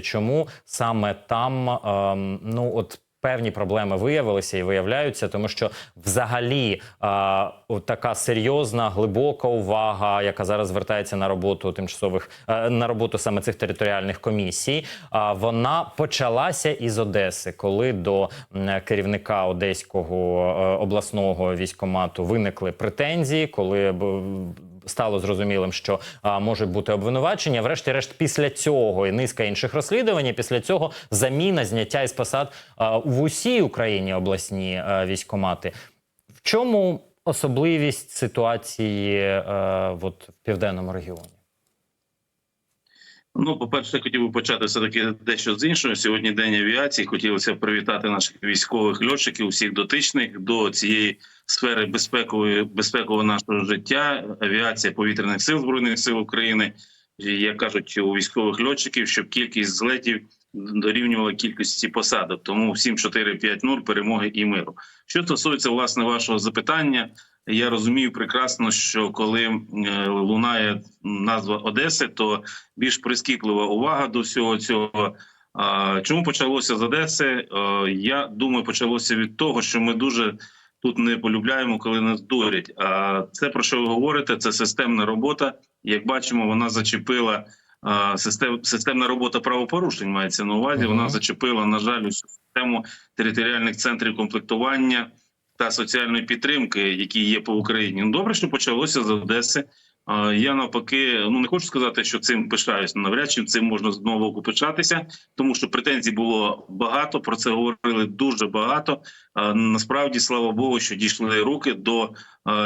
Чому саме там ем, ну от певні проблеми виявилися і виявляються, тому що взагалі е, така серйозна, глибока увага, яка зараз звертається на роботу тимчасових е, на роботу саме цих територіальних комісій, а вона почалася із Одеси, коли до керівника Одеського е, обласного військомату виникли претензії, коли стало зрозумілим, що а, можуть бути обвинувачення. Врешті-решт, після цього і низка інших розслідувань. Після цього заміна зняття із посад а, в усій Україні обласні а, військомати. В чому особливість ситуації а, от, в південному регіоні? Ну, по-перше, хотів би почати все таки дещо з іншого. Сьогодні день авіації. Хотілося привітати наших військових льотчиків, усіх дотичних до цієї сфери безпекової безпекового нашого життя. Авіація повітряних сил збройних сил України. Як кажуть у військових льотчиків, щоб кількість злетів дорівнювала кількості посадок. Тому всім 4-5-0 перемоги і миру. Що стосується власне вашого запитання, я розумію прекрасно, що коли е, лунає назва Одеси, то більш прискіплива увага до всього цього. Чому почалося з Одеси? Е, Я думаю, почалося від того, що ми дуже тут не полюбляємо, коли нас дурять. А це про що ви говорите? Це системна робота. Як бачимо, вона зачепила систем, системна робота правопорушень. Мається на увазі. Вона зачепила, на жаль, усю систему територіальних центрів комплектування та соціальної підтримки, які є по Україні. Ну, добре, що почалося з Одеси. Я навпаки, ну не хочу сказати, що цим пишаюсь. Навряд чи цим можна з одного боку пишатися, тому що претензій було багато. Про це говорили дуже багато. Насправді, слава Богу, що дійшли руки до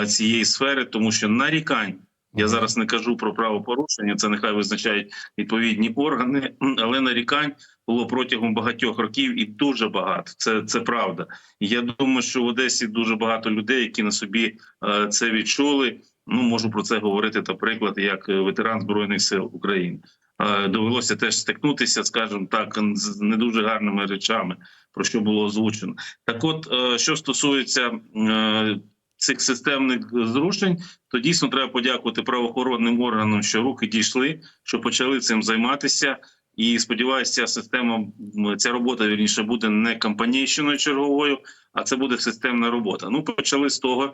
цієї сфери, тому що нарікань. Я зараз не кажу про правопорушення, це нехай визначають відповідні органи, але нарікань було протягом багатьох років і дуже багато. Це, це правда. Я думаю, що в Одесі дуже багато людей, які на собі е, це відчули. Ну можу про це говорити, наприклад, як е, ветеран збройних сил України. Е, Довелося теж стикнутися, скажімо так, з не дуже гарними речами, про що було озвучено. Так, от що стосується цих системних зрушень, то дійсно треба подякувати правоохоронним органам, що руки дійшли, що почали цим займатися. І сподіваюся, ця система ця робота вірніше буде не кампанійщиною черговою, а це буде системна робота. Ну почали з того,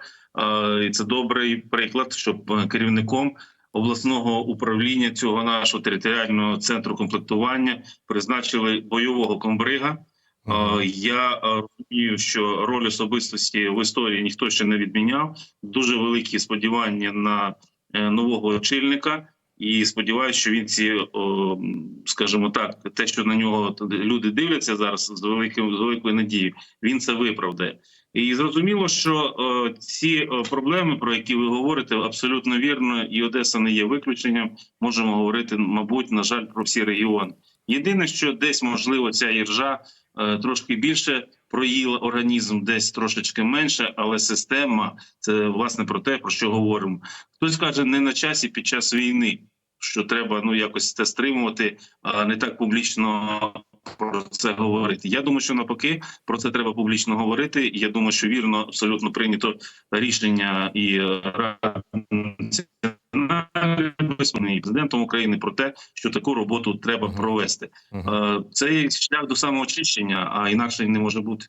і це добрий приклад, щоб е, керівником обласного управління цього нашого територіального центру комплектування призначили бойового комбрига. Я е, розумію, що роль особистості в історії ніхто ще не відміняв. Дуже великі сподівання на е, нового очільника. І сподіваюся, що він ці, скажімо так, те, що на нього люди дивляться зараз з великим з великою надією, він це виправдає. І зрозуміло, що е, ці проблеми, про які ви говорите, абсолютно вірно, і Одеса не є виключенням. Можемо говорити, мабуть, на жаль, про всі регіони. Єдине, що десь можливо ця іржа е, трошки більше проїла організм, десь трошечки менше, але система це власне про те, про що говоримо. Хтось каже, не на часі під час війни, що треба ну якось це стримувати, а не так публічно про це говорити. Я думаю, що навпаки про це треба публічно говорити. Я думаю, що вірно абсолютно прийнято рішення і е, національної безпеки, і президентом України про те, що таку роботу треба провести. Е, Це є шлях до самоочищення, а інакше не може бути.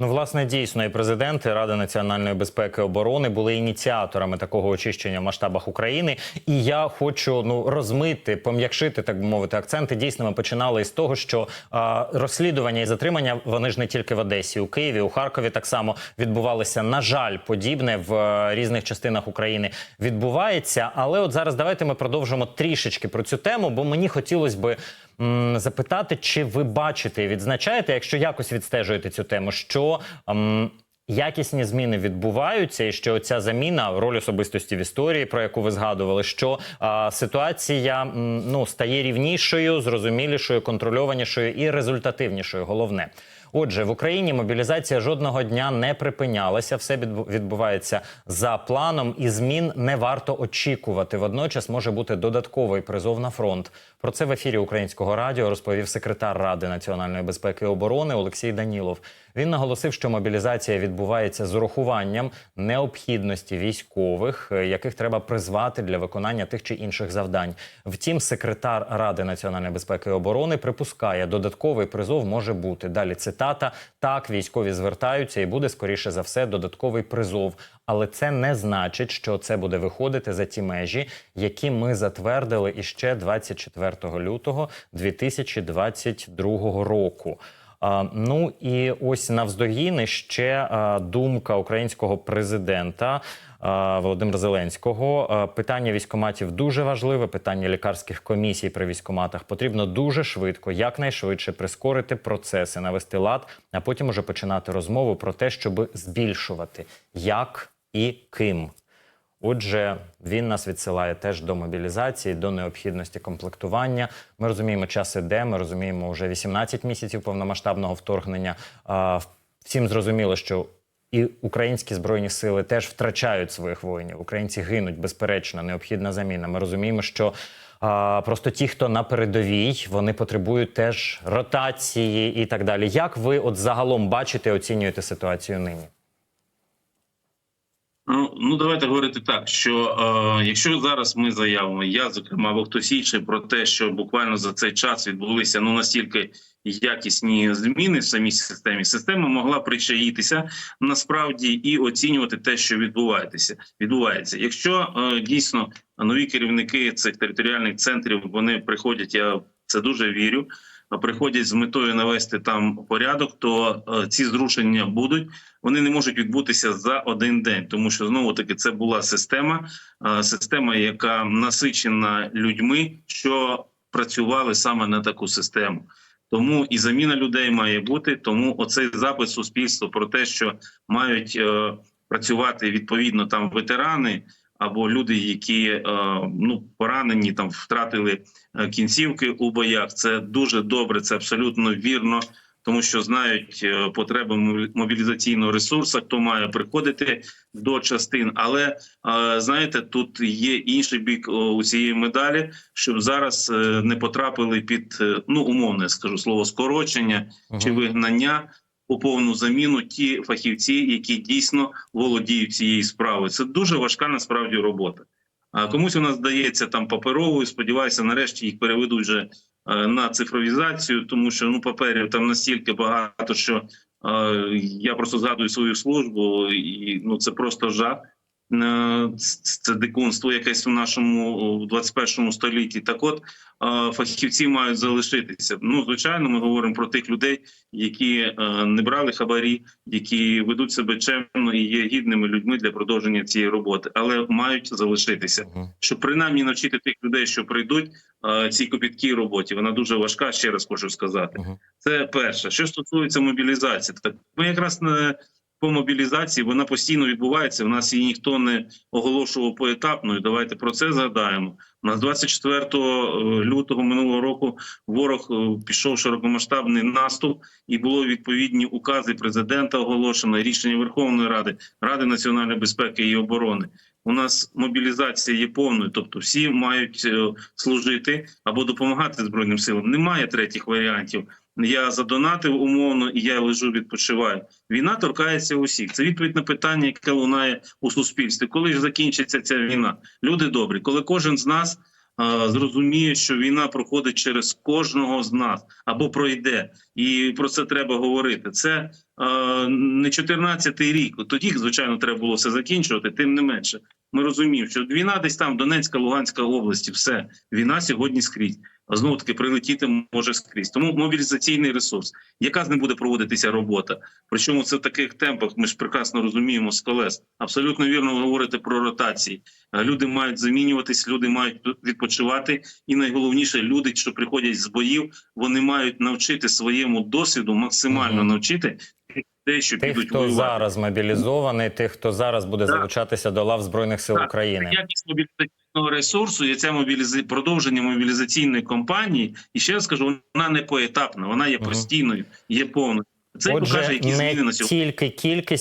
Ну, власне, дійсно, і президент і Рада національної безпеки і оборони були ініціаторами такого очищення в масштабах України. І я хочу ну розмити, пом'якшити, так би мовити, акценти. Дійсно, ми починали із того, що а, розслідування і затримання вони ж не тільки в Одесі, у Києві, у Харкові так само відбувалися. На жаль, подібне в е, різних частинах України відбувається. Але от зараз давайте ми продовжимо трішечки про цю тему, бо мені хотілося би запитати, чи ви бачите і відзначаєте, якщо якось відстежуєте цю тему, що м, якісні зміни відбуваються, і що ця заміна, роль особистості в історії, про яку ви згадували, що а, ситуація м, ну стає рівнішою, зрозумілішою, контрольованішою і результативнішою. Головне. Отже, в Україні мобілізація жодного дня не припинялася. Все відбувається за планом, і змін не варто очікувати. Водночас може бути додатковий призов на фронт. Про це в ефірі українського радіо розповів секретар Ради національної безпеки і оборони Олексій Данілов. Він наголосив, що мобілізація відбувається з урахуванням необхідності військових, е, яких треба призвати для виконання тих чи інших завдань. Втім, секретар Ради національної безпеки і оборони припускає, додатковий призов може бути. Далі цитата: так, військові звертаються, і буде скоріше за все додатковий призов. Але це не значить, що це буде виходити за ті межі, які ми затвердили іще 24 лютого 2022 року. А, ну і ось навздогін ще а, думка українського президента Володимира Зеленського. Питання військоматів дуже важливе. Питання лікарських комісій при військоматах потрібно дуже швидко, якнайшвидше прискорити процеси, навести лад, а потім уже починати розмову про те, щоб збільшувати як і ким. Отже, він нас відсилає теж до мобілізації, до необхідності комплектування. Ми розуміємо, час іде. Ми розуміємо, вже 18 місяців повномасштабного вторгнення. Всім зрозуміло, що і українські збройні сили теж втрачають своїх воїнів. Українці гинуть безперечно, необхідна заміна. Ми розуміємо, що а, просто ті, хто на передовій, вони потребують теж ротації і так далі. Як ви от загалом бачите, оцінюєте ситуацію нині? Ну, ну давайте говорити так, що е, якщо зараз ми заявимо, я зокрема або хтось інший про те, що буквально за цей час відбулися ну настільки якісні зміни в самій системі, система могла причаїтися насправді і оцінювати те, що відбувається. Відбувається, якщо е, дійсно нові керівники цих територіальних центрів вони приходять, я це дуже вірю. Приходять з метою навести там порядок, то е, ці зрушення будуть вони не можуть відбутися за один день, тому що знову таки це була система, е, система, яка насичена людьми, що працювали саме на таку систему. Тому і заміна людей має бути. Тому оцей запит суспільства про те, що мають е, працювати відповідно там ветерани або люди, які е, ну поранені, там втратили е, кінцівки у боях. Це дуже добре, це абсолютно вірно тому що знають е, потреби мобі- мобілізаційного ресурсу, хто має приходити до частин. Але знаєте, тут є інший бік у цієї медалі, щоб зараз не потрапили під ну умовно, я скажу слово скорочення чи вигнання. У повну заміну ті фахівці, які дійсно володіють цією справою. Це дуже важка насправді робота. А комусь у нас здається там паперовою. Сподіваюся, нарешті їх переведуть вже е, на цифровізацію, тому що ну паперів там настільки багато, що е, я просто згадую свою службу, і ну це просто жах. Е, Це дикунство якесь у нашому о, 21 столітті. Так, от е, фахівці мають залишитися. Ну, звичайно, ми говоримо про тих людей, які е, не брали хабарі, які ведуть себе чемно і є гідними людьми для продовження цієї роботи, але мають залишитися щоб принаймні навчити тих людей, що прийдуть цій копіткій роботі. Вона дуже важка. Ще раз хочу сказати. Це перше. Що стосується мобілізації, так ми якраз не по мобілізації вона постійно відбувається. У нас її ніхто не оголошував поетапною. Давайте про це згадаємо. У нас 24 лютого минулого року ворог е, пішов широкомасштабний наступ, і було відповідні укази президента оголошено, рішення Верховної Ради, Ради національної безпеки і оборони. У нас мобілізація є повною, тобто всі мають е, служити або допомагати збройним силам. Немає третіх варіантів. Я задонатив умовно, і я лежу, відпочиваю. Війна торкається усіх. Це відповідь на питання, яке лунає у суспільстві. Коли ж закінчиться ця війна? Люди добрі, коли кожен з нас е, зрозуміє, що війна проходить через кожного з нас або пройде, і про це треба говорити. Це е, не 14-й рік. Тоді, звичайно, треба було все закінчувати. Тим не менше, ми розуміємо, що війна десь там Донецька, Луганська області, все війна сьогодні скрізь. Знову таки прилетіти може скрізь. Тому мобілізаційний ресурс, яка з ним буде проводитися робота. Причому це в таких темпах. Ми ж прекрасно розуміємо з колес. Абсолютно вірно ви говорите про ротації. Е, Люди мають замінюватись, люди мають відпочивати, і найголовніше, люди, що приходять з боїв, вони мають навчити своєму досвіду, максимально навчити те, що Тих, підуть хто воювати. зараз мобілізований, тих, хто зараз буде Так. залучатися до лав збройних сил Так. України. якість мобілізаційного ресурсу і це мобіліза... продовження мобілізаційної кампанії. І ще раз скажу, вона не поетапна, вона є постійною, є повною. Це Отже, покаже, які зміни на сьогодні. тільки кількість.